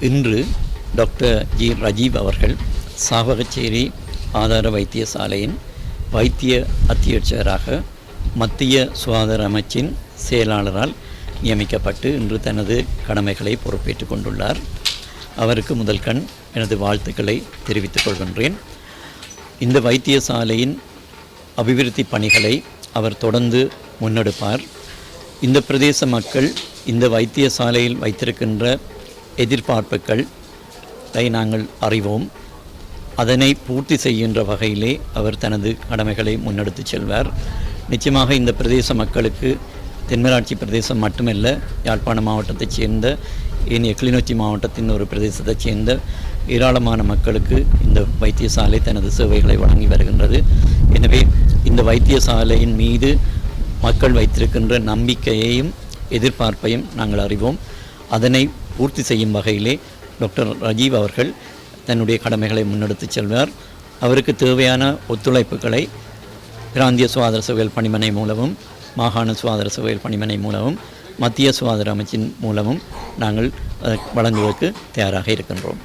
இன்று doctor G Rajeev அவர்கள் சாவகச்சேரி ஆதார வைத்தியசாலையின் வைத்திய அத்தியட்சகராக மத்திய சுகாதார அமைச்சின் செயலாளரால் நியமிக்கப்பட்டு இன்று தனது கடமைகளை பொறுப்பேற்றுக் கொண்டுள்ளார். அவருக்கு முதல் கண் எனது வாழ்த்துக்களை தெரிவித்துக் கொள்கின்றேன். இந்த வைத்தியசாலையின் அபிவிருத்தி பணிகளை அவர் தொடர்ந்து முன்னெடுப்பார். இந்த பிரதேச மக்கள் இந்த வைத்தியசாலையில் வைத்திருக்கின்ற எதிர்பார்ப்புகளை நாங்கள் அறிவோம். அதனை பூர்த்தி செய்கின்ற வகையிலே அவர் தனது கடமைகளை முன்னெடுத்துச் செல்வார். நிச்சயமாக இந்த பிரதேச மக்களுக்கு தென்மராட்சி பிரதேசம் மட்டுமல்ல யாழ்ப்பாண மாவட்டத்தைச் சேர்ந்த ஏனைய கிளிநொச்சி மாவட்டத்தின் ஒரு பிரதேசத்தைச் சேர்ந்த ஏராளமான மக்களுக்கு இந்த வைத்தியசாலை தனது சேவைகளை வழங்கி வருகின்றது. எனவே இந்த வைத்தியசாலையின் மீது மக்கள் வைத்திருக்கின்ற நம்பிக்கையையும் எதிர்பார்ப்பையும் நாங்கள் அறிவோம். அதனை பூர்த்தி செய்யும் வகையிலே டாக்டர் ரஜீவ் அவர்கள் தன்னுடைய கடமைகளை முன்னெடுத்துச் செல்வார். அவருக்கு தேவையான ஒத்துழைப்புகளை பிராந்திய சுகாதார சபையில் பணிமனை மூலமும் மாகாண சுகாதார சபையில் பணிமனை மூலமும் மத்திய சுகாதார அமைச்சின் மூலமும் நாங்கள் வழங்குவதற்கு தயாராக இருக்கின்றோம்.